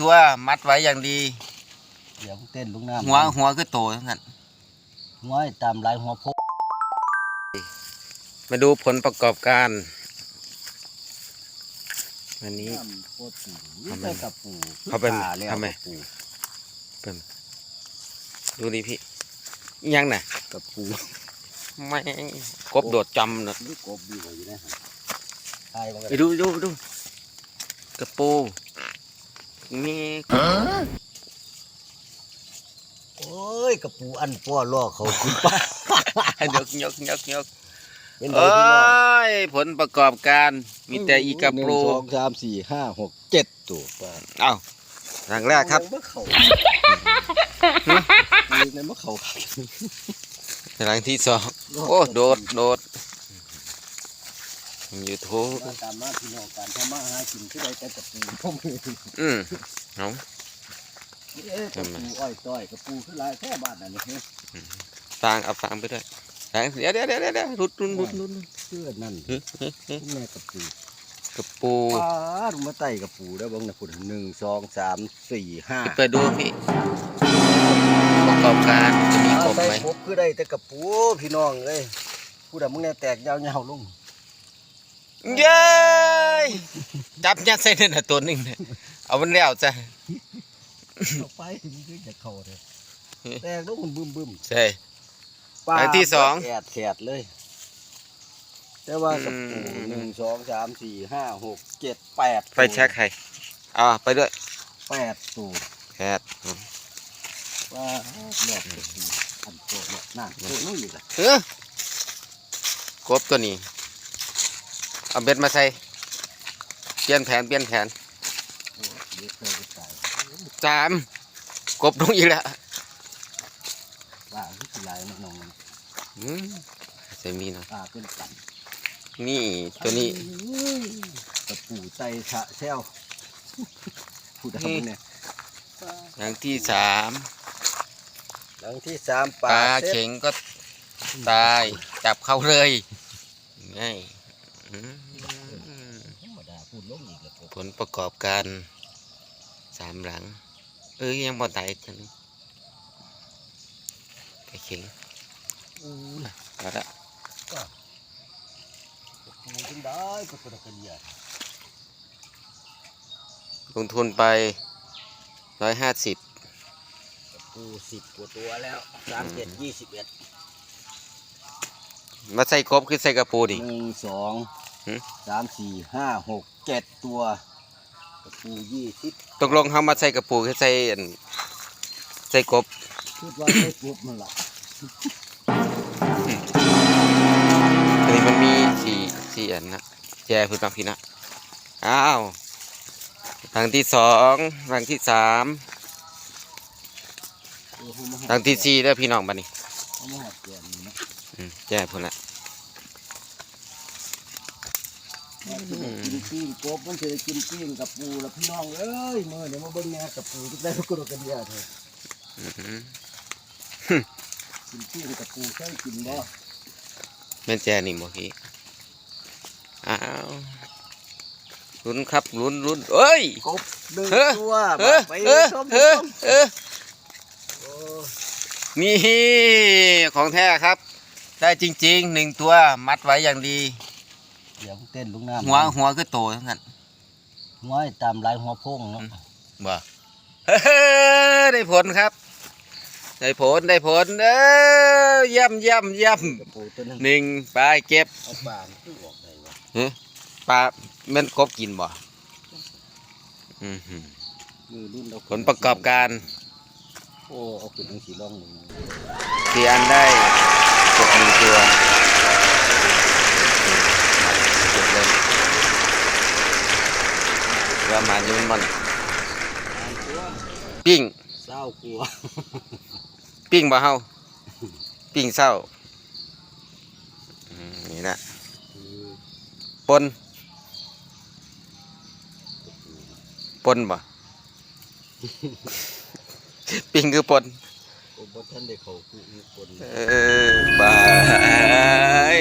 ตัวมัดไว้อย่างดี เดี๋ยวเต้นลูกน้ำหัวหัวคือโตทั้งนั้นหัวให้ตามลายหัวพกมาดูผลประกอบการวันนี้น้ำโคตรปูทำไมใส่กับปูเขาเป็นป่แล้วทำไมกับปูดูนี่พี่อิหยังน่ะกับปูไม่งกบโดดจำนะนี่กบดีกว่าอยู่นะฮะตายมันไปดูดูดูกระปู นี่กบโอ้ยกับปูอันป้อล่อเขาคุณป้ายกยกยกยกเป็นไงเอ้พี่น้องยผลประกอบการมีแต่อีกระหนึ่ปูงสองสามสี่ห้าหกเจ็ดตัวป้าเอ้าครั้งแรกครับเมื่อเขาในเมื่อเขาครั้งที่สองโอ้โดดโดด ยูทูบมาตามมาพี่น้องการทำมาหากินที่ใดแต่กับปูพวกนี้อืมเอาเอ๊ะกับปูอ้อยต้อยกับปูคือหลายแค่บ้านนั่นนี่ฟางเอาฟางไปด้วยฟางเดี๋ยวเดี๋ยวเดี๋ยวเดี๋ยวรุดรุดรุดรุดเชื่อนั่นฮึฮึฮึแม่กับปูกระปูป้าดมาไต่กับปูได้บ้างนะคุณหนึ่งสองสามสี่ห้าเปิดดูพี่ประกอบการจะมีกบใส่ไหมครบคือได้แต่กับปูพี่น้องเลยผู้ใดมึงเนี่ยแตกยาวๆลุง เย้ยจับยัดใส่นั่นน่ะตัวหนึงเนี่ยเอามันแล้วจ้ะเอาไปมันคือจะเข้าเลยแตกแล้วมันบึ้มบึ้มใช่ๆปลาอันที่สองแขดแขดเลย แต่ว่ากับปูอืม หนึ่งสองสามสี่ห้าหกเจ็ดแปดไฟแช็กใครอ่าไปด้วยแปดตัวแคทว่าแลกกับปูอันโตเนี่ยน่าตัวนู้นอยู่ละเออกบตัวนี้ เอาเบ็ดมาใส่ เปลี่ยนแผน เปลี่ยนแผนโอ้เดี๋ยวเคยไปตายสามกบลงอีกแล้วว่าที่คือลายมันนองอืมใส่มีเนาะปลาเป็นกันนี่ตัวนี้กับปูไตฉะแซวผู้ดำเนี่ยหลังที่สามหลังที่สามปปลาลาเซ็เข็ตงก็ตายจับเข้าเลยง่าย ผลประกอบการสามหลัง เอ้ยยังบ่ตายจังปเข็งอู้เอาละปูขึ้นได้ก็ตัวกันเดียลงทุนไปร้อยห้าสิบปูสิบกว่าตัวแล้วสามเจ็ดยี่สิบเอ็ดมาใส่ครบคือใส่กระปูดิหนึ่งสอง สามสี่ห้าหกเจ็ดตัวกับปูยี่สิบตกลงเขามาใส่กระปูคือใส่อันใส่กบคิดว่าได้ปุ๊บมันละอันนี้มันมีสี่สี่อันนะแจพื้นบางพี่นะอ้าวหลังที่สองหลังที่สามหลังที่สี่แล้วพี่น้องบัดนี้เอามาหัดแกนนี่นะอืมแจพุ่นละ กินปิ้งกบมันเคยกินปิ้งกับปูแล้วพี่น้องเอ้ยมื่อเดี๋ยวมาเบิ่งแหน่กับปูได้ก็ตัวกันเดียเถอะอื้อหือกินปิ้งกับปูใช่กินบ่แม่นแจนี่บ่พี่อ้าวลุ้นครับลุ้นลุ้นเอ้ยกบหนึ่งเฮ้อตัวเฮ้อไปเฮ้อส้มเฮ้อส้มเฮ้อโอ้นี่ของแท้ครับ ได้จริงๆหนึ่งตัวมัดไว้อย่างดี เดี๋ยวเต้นลูกน้ำหัวหัวคือโตทั้งนั้นหัวให้ตามลายหัวโพงเนาะบ่เฮ้อได้ผลครับ ได้ผลได้ผลเอ้ยย่ำย่ำย่กับปูตัวนึงำหนึ่งไปเก็บเอาปลาคือออกได้วะเฮ้ยปลาแมันกบกินบ่อื้อหือมือรุ่นเราผลประกอบการ โอ้เอาขึ้นทั้งสีร่องมึงสี่อันได้กบหนึ่งตัวเก็บเลยเรือ มาอยู่มันตัวปิ้งเศร้ากลัวปิ้งบ่เฮาปิ้งเศร้าอืมนี่นะปนปนบ่ปิ้งคือปนผมบ่ท่านได้เขาคือคนเออบาย